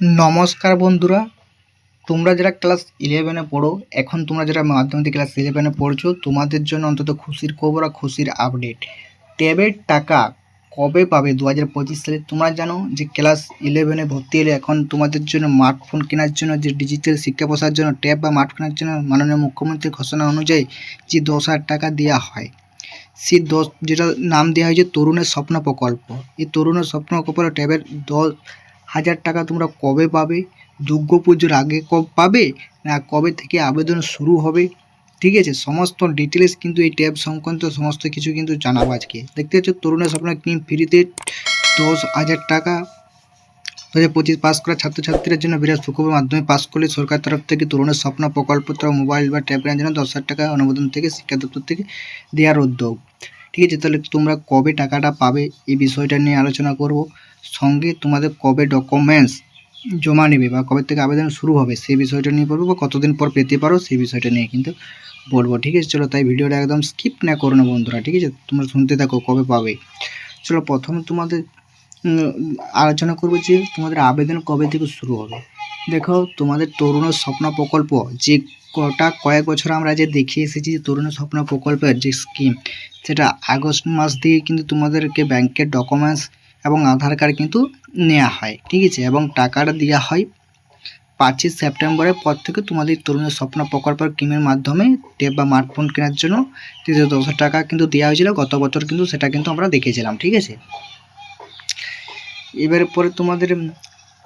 নমস্কার বন্ধুরা। তোমরা যারা ক্লাস ইলেভেনে পড়ো, এখন তোমরা যারা মাধ্যমিক ক্লাস ইলেভেনে পড়ছো, তোমাদের জন্য অন্তত খুশির খবর আর খুশির আপডেট ট্যাবের টাকা কবে পাবে দু হাজার পঁচিশ সালে তোমরা জানো যে ক্লাস ইলেভেনে ভর্তি হলে এখন তোমাদের জন্য স্মার্টফোন কেনার জন্য যে ডিজিটাল শিক্ষা প্রসার জন্য ট্যাব বা স্মার্ট কেনার জন্য মাননীয় মুখ্যমন্ত্রীর ঘোষণা অনুযায়ী যে দশ হাজার টাকা দেওয়া হয়, সে দশ যেটা নাম দেওয়া হয়েছে তরুণের স্বপ্ন প্রকল্প। এই তরুণের স্বপ্ন প্রকল্প ট্যাবের দশ হাজার টাকা তোমরা কবে পাবে? দুর্গা পুজোর আগে কবে, পাবে? না কবে থেকে আবেদন শুরু হবে? ঠিক আছে, সমস্ত ডিটেলস কিন্তু এই ট্যাব সংক্রান্ত সমস্ত কিছু কিন্তু জানাব আজকে। দেখতে পাচ্ছ, তরুণের স্বপ্ন কিন ফ্রিতে দশ হাজার টাকা। দু হাজার পঁচিশ পাস করা ছাত্রছাত্রীদের জন্য বিরাট সুখবর মাধ্যমে পাস করলে সরকার তরফ থেকে তরুণের স্বপ্ন, প্রকল্প তারা মোবাইল বা ট্যাব কেনার জন্য দশ হাজার টাকা অনুমোদন থেকে, শিক্ষা দপ্তর থেকে দেওয়ার উদ্যোগ। ঠিক আছে, তাহলে তোমরা কবে টাকাটা পাবে? এই বিষয়টা নিয়ে আলোচনা করব। সঙ্গে তোমাদের কবে ডকুমেন্টস জমা নেবে বা কবে থেকে আবেদন শুরু হবে সেই বিষয়টা নিয়ে বলব বা কতদিন পর পেতে পারো সেই বিষয়টা নিয়ে কিন্তু বলব, ঠিক আছে? চলো তাই ভিডিওটা একদম স্কিপ না করো না বন্ধুরা, ঠিক আছে? তোমরা শুনতে থাকো কবে পাবে। চলো প্রথমে তোমাদের আলোচনা করব যে তোমাদের আবেদন কবে থেকে শুরু হবে। দেখো, তোমাদের তরুণের স্বপ্ন প্রকল্প, যে কটা, কয়েক বছর আমরা যে দেখে এসেছি যে তরুণের স্বপ্ন প্রকল্পের যে স্কিম সেটা আগস্ট মাস দিয়ে কিন্তু তোমাদেরকে ব্যাংকের ডকুমেন্টস এবং আধার কার্ড কিন্তু নেওয়া হয়, ঠিক আছে? এবং টাকাটা দেওয়া হয় পাঁচই সেপ্টেম্বরের পর থেকে তোমাদের তরুণের স্বপ্ন প্রকল্পের স্কিমের মাধ্যমে ট্যাব বা স্মার্টফোন কেনার জন্য তিনশো দশ টাকা কিন্তু দেওয়া হয়েছিল। গত বছর কিন্তু সেটা কিন্তু আমরা দেখেছিলাম, ঠিক আছে? এবারে পরে তোমাদের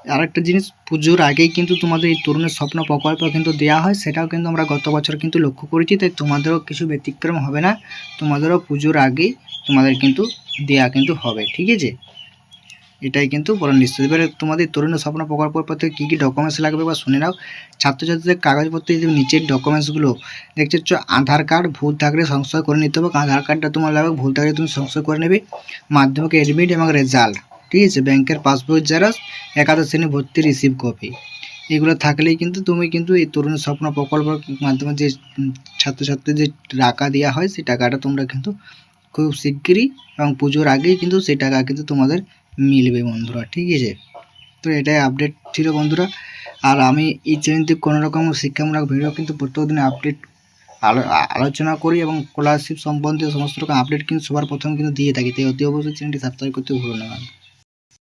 আরেকটা জিনিস, পুজোর আগেই কিন্তু তোমাদের এই তরুণের স্বপ্ন প্রকল্প কিন্তু দেওয়া হয়, সেটাও কিন্তু আমরা গত বছর কিন্তু লক্ষ্য করেছি, তাই তোমাদেরও কিছু ব্যতিক্রম হবে না। তোমাদেরও পুজোর আগেই তোমাদের কিন্তু দেওয়া কিন্তু হবে, ঠিক আছে? এটাই কিন্তু বড় নিশ্চিত। এবারে তোমাদের তরুণ স্বপ্ন প্রকল্প পত্রে কী কী ডকুমেন্টস লাগবে বা শুনে নাও। ছাত্রছাত্রীদের কাগজপত্রের যে নিচের ডকুমেন্টসগুলো দেখতে পাচ্ছ আধার কার্ড ভুল থাকলে সংশয় করে নিতে হবে। আধার কার্ডটা তোমার লাগবে ভুল থাকলে তুমি সংশয় করে নেবে। মাধ্যমিক এডমিট এবং রেজাল্ট ঠিক আছে? ব্যাংকের পাসবই জেরক্স একাদশ শ্রেণি ভর্তি রিসিভ কপি এগুলো থাকলেই কিন্তু তুমি কিন্তু এই তরুণ স্বপ্ন প্রকল্পের মাধ্যমে যে উম, ছাত্রছাত্রীদের যে টাকা দেওয়া হয় সেই টাকাটা তোমরা কিন্তু খুব শিগগিরই এবং পুজোর আগেই কিন্তু সেই টাকা কিন্তু তোমাদের মিলবে বন্ধুরা, ঠিক আছে? তো এটাই আপডেট ছিল বন্ধুরা। আর আমি এই চ্যানেলটি কোনো রকম শিক্ষামূলক ভিডিও কিন্তু প্রত্যেকদিন আপডেট আলো- আলোচনা করি এবং স্কলারশিপ সম্বন্ধে সমস্ত রকম আপডেট কিন্তু সবার প্রথম কিন্তু দিয়ে থাকি। তাই অতি অবশ্যই চ্যানেলটি সাবস্ক্রাইব করতে ভুলো না।